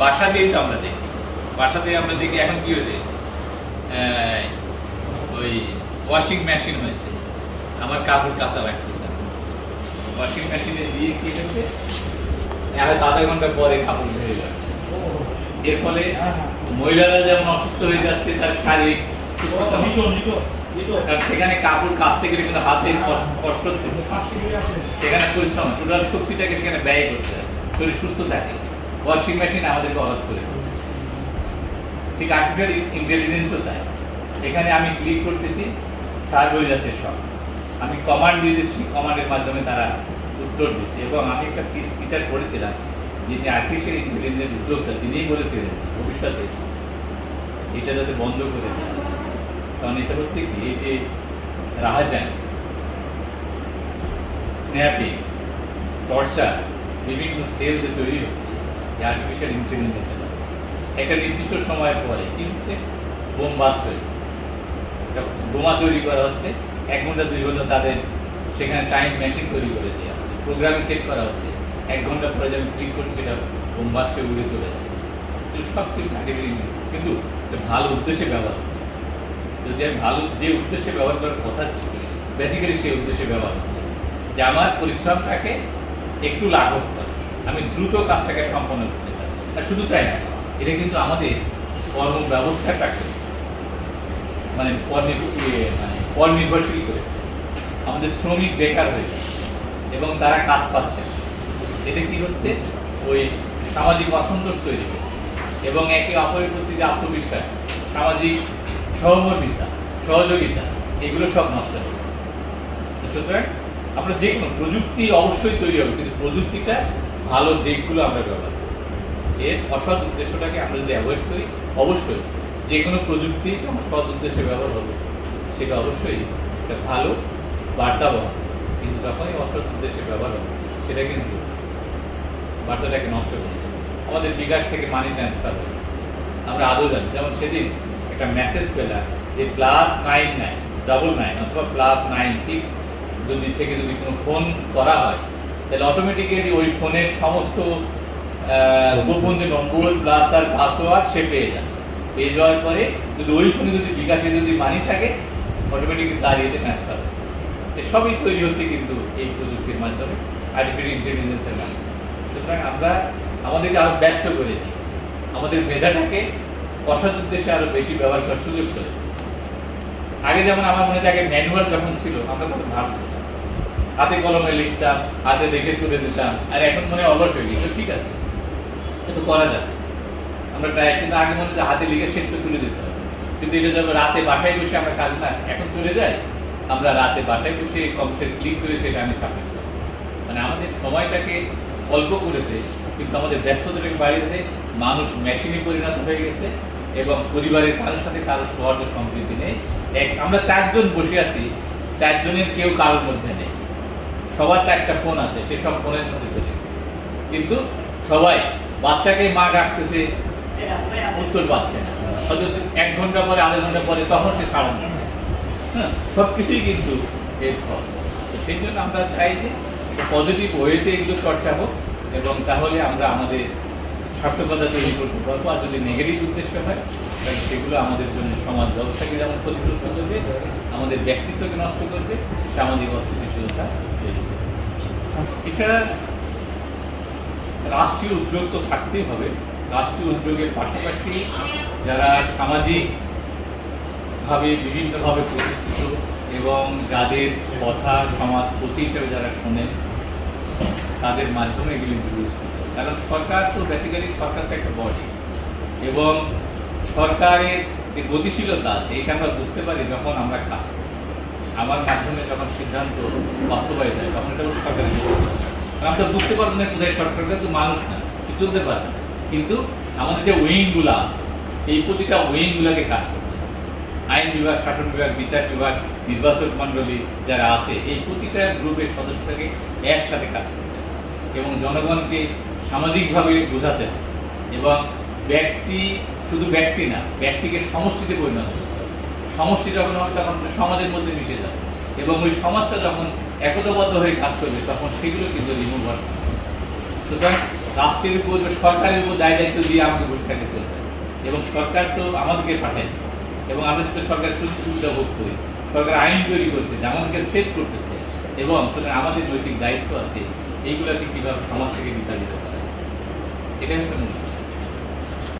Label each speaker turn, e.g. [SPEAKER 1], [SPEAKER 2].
[SPEAKER 1] বাসা দিয়েই তো আমরা দেখি। বাসাতে আমরা দেখি এখন কি হয়েছে? ওই ওয়াশিং মেশিন হয়েছে। আমার কাপড় কাঁচা লাগতেছে ওয়াশিং মেশিনে দিয়ে কি হয়েছে? এখন আধা ঘণ্টা পরে কাপড় ধুয়ে যাবে এর ফলে মহিলারা যেমন অসুস্থ হয়ে যাচ্ছে তার শারীরিক সেখানে কাপড় কাচতে গেলে কিন্তু হাতের কষ্ট কষ্ট সেখানে পরিশ্রম টোটাল শক্তিটাকে সেখানে ব্যয় করতে হয়। শরীর সুস্থ থাকে। ওয়াশিং মেশিন আমাদেরকে অলস করে ঠিক আর্টিফিশিয়াল ইন্টেলিজেন্সও তাই। এখানে আমি ক্লিক করতেছি সার্ভ হয়ে যাচ্ছে সব। আমি কমান্ড দিয়ে দিচ্ছি কমান্ডের মাধ্যমে তারা উত্তর দিচ্ছে। এবং আমি একটা ফিচার করেছিলাম, যিনি আর্টিফিশিয়াল ইন্টেলিজেন্সের উদ্যোক্তা, তিনিই বলেছিলেন ভবিষ্যতে এটা যাতে বন্ধ করে দেয়। কারণ এটা হচ্ছে কি, এই যে রাহাজান স্ন্যাপিং টর্চার, বিভিন্ন সেল যে তৈরি হচ্ছে আর্টিফিশিয়াল ইন্টেলিজেন্সের মাধ্যমে। একটা নির্দিষ্ট সময়ের পরে কি হচ্ছে বোম বাস্ট হয়ে একটা বোমা তৈরি করা হচ্ছে এক ঘণ্টা দুই ঘণ্টা তাদের সেখানে টাইম মেশিন তৈরি করে দেওয়া হচ্ছে। প্রোগ্রামিং সেট করা হচ্ছে এক ঘণ্টা পরে যে আমি ক্লিক করছি সেটা বোম বাস্টে উড়ে চলে যাচ্ছে সব কিছু intelligence, কিন্তু ভালো উদ্দেশ্যে ব্যবহার হচ্ছে। যদি আমি ভালো যে উদ্দেশ্যে ব্যবহার করার কথা ছিল বেসিক্যালি সেই উদ্দেশ্যে ব্যবহার হচ্ছে যে আমার পরিশ্রমটাকে একটু লাঘব করে। আমি দ্রুত কাজটাকে সম্পন্ন করতে পারি। আর শুধু তাই না এটা কিন্তু আমাদের কর্ম ব্যবস্থাটাকে মানে ইয়ে, মানে পরনির্ভরশীল করে আমাদের শ্রমিক বেকার হয়ে যাচ্ছে এবং তারা কাজ পাচ্ছে। এতে কি হচ্ছে? ওই সামাজিক অসন্তোষ তৈরি হচ্ছে এবং একে অপরের প্রতি যে আত্মবিশ্বাস সামাজিক সহমর্মিতা সহযোগিতা এগুলো সব নষ্ট হয়ে গেছে। সুতরাং আমরা যে কোনো প্রযুক্তি অবশ্যই তৈরি হবে কিন্তু প্রযুক্তিটা ভালো দিকগুলো আমরা ব্যবহার করি। এর অসৎ উদ্দেশ্যটাকে আমরা যদি অ্যাভয়েড করি, অবশ্যই যে কোনো প্রযুক্তি যখন সৎ উদ্দেশ্যে ব্যবহার হবে। সেটা অবশ্যই একটা ভালো বার্তা বহন। কিন্তু যখনই অসৎ উদ্দেশ্যে ব্যবহার হবে, সেটা কিন্তু বার্তাটাকে নষ্ট করে আমাদের বিকাশ থেকে মানি ট্রান্সফার হয়ে। আমরা আদৌ জানি। যেমন সেদিন একটা মেসেজ পেলাম যে plus nine nine double nine অথবা প্লাস নাইন সিক্স যদি থেকে যদি কোনো ফোন করা হয় তাহলে অটোমেটিক্যালি ওই ফোনের সমস্ত গোপন যে নম্বর প্লাস তার পাসওয়ার্ড সে পেয়ে যায়। পেয়ে যাওয়ার পরে যদি ওই ফোনে যদি বিকাশে যদি মানি থাকে অটোমেটিকলি তার ইয়েতে ট্রান্সফার হবে সবই তৈরি হচ্ছে কিন্তু এই প্রযুক্তির মাধ্যমে আর্টিফিশিয়াল ইন্টেলিজেন্সের মাধ্যমে। সুতরাং আমরা আমাদেরকে আরও ব্যস্ত করে দিয়েছি। আমাদের মেধাটাকে অসৎ উদ্দেশ্যে আরও বেশি ব্যবহার করার সুযোগ করে আগে যেমন আমার মনে হয় আগে ম্যানুয়াল যখন ছিল আমরা কত ভালো ছিলাম হাতে কলমে লিখতাম, হাতে দেখে তুলে দিতাম, আর এখন মনে অলস হয়ে গেছে। ঠিক আছে, কিন্তু করা যায় আমরা ট্রাই কিন্তু আগে মনে হাতে লিখে শেষ করে তুলে দিতে হবে। কিন্তু এটা যখন রাতে বাসায় বসে আমরা কাজ না, এখন চলে যায় আমরা রাতে বাসায় বসে কম্পিউটার ক্লিক করে সেটা আমি সাবমিট করি মানে আমাদের সময়টাকে অল্প করেছে, কিন্তু আমাদের ব্যস্ততাটাকে বাড়িয়েছে, মানুষ মেশিনে পরিণত হয়ে গেছে, এবং পরিবারের কারোর সাথে কারও সহজ সম্প্রীতি নেই। এক, আমরা চারজন বসে আছি, চারজনের কেউ কারোর মধ্যে নেই। সবার চারটা ফোন আছে সেসব ফোনের মধ্যে চলে কিন্তু সবাই বাচ্চাকে মা ডাকতেছে, উত্তর পাচ্ছে না। হয়তো এক ঘণ্টা পরে, আধা ঘণ্টা পরে তখন সে দিচ্ছে হ্যাঁ সব কিছুই কিন্তু এর ফল। তো সেই জন্য আমরা চাই যে পজিটিভ ওয়েতে এগুলো চর্চা হোক এবং তাহলে আমরা আমাদের সার্থকতা তৈরি করতে পারব আর যদি নেগেটিভ উদ্দেশ্য হয়, তাহলে সেগুলো আমাদের জন্য সমাজ ব্যবস্থাকে যেমন ক্ষতিগ্রস্ত করবে, আমাদের ব্যক্তিত্বকে নষ্ট করবে, সামাজিক করবে এটা রাষ্ট্রীয় উদ্যোগ তো থাকতেই হবে। রাষ্ট্রীয় উদ্যোগের পাশাপাশি যারা সামাজিক ভাবে বিভিন্নভাবে প্রতিষ্ঠিত এবং যাদের কথা সমাজ প্রতি হিসেবে যারা শোনেন তাদের মাধ্যমে এগুলি ইন্ট্রোডিউস করতে। কারণ সরকার তো বেসিক্যালি সরকার তো একটা বডি এবং সরকারের যে গতিশীলতা আছে, এটা আমরা বুঝতে পারি যখন আমরা কাজ করি। আমার মাধ্যমে যখন সিদ্ধান্ত বাস্তবায়িত হয়, তখন এটা সরকারের কারণ বুঝতে পারব না কোথায় সরকার সরকার তো মানুষ না চলতে পারবে না। কিন্তু আমাদের যে উইংগুলো আছে, এই প্রতিটা উইংগুলোকে কাজ করতে আইন বিভাগ, শাসন বিভাগ, বিচার বিভাগ, নির্বাচক মণ্ডলী যারা আছে, এই প্রতিটা গ্রুপের সদস্যটাকে একসাথে কাজ করতে এবং জনগণকে সামাজিকভাবে বোঝাতে হবে। এবং ব্যক্তি শুধু ব্যক্তি না, ব্যক্তিকে সমষ্টিতে পরিণত হবে। সমষ্টি যখন হবে, তখন সমাজের মধ্যে মিশে যাবে এবং ওই সমাজটা যখন একতাবদ্ধ হয়ে কাজ করবে, তখন সেগুলো কিন্তু রিমুভ হবে সুতরাং রাষ্ট্রের উপর সরকারের উপর দায় দায়িত্ব দিয়ে আমাকে বসে থাকতে চলবে। এবং সরকার তো আমাদেরকে পাঠাইছে এবং আমরা তো সরকার সুযোগ সুবিধা ভোগ করি সরকার আইন তৈরি করছে, যে আমাদেরকে সেভ করতেছে এবং সুতরাং আমাদের নৈতিক দায়িত্ব আছে, এইগুলোকে কীভাবে সমাজ থেকে বিতাড়িত করা। এটাই হচ্ছে।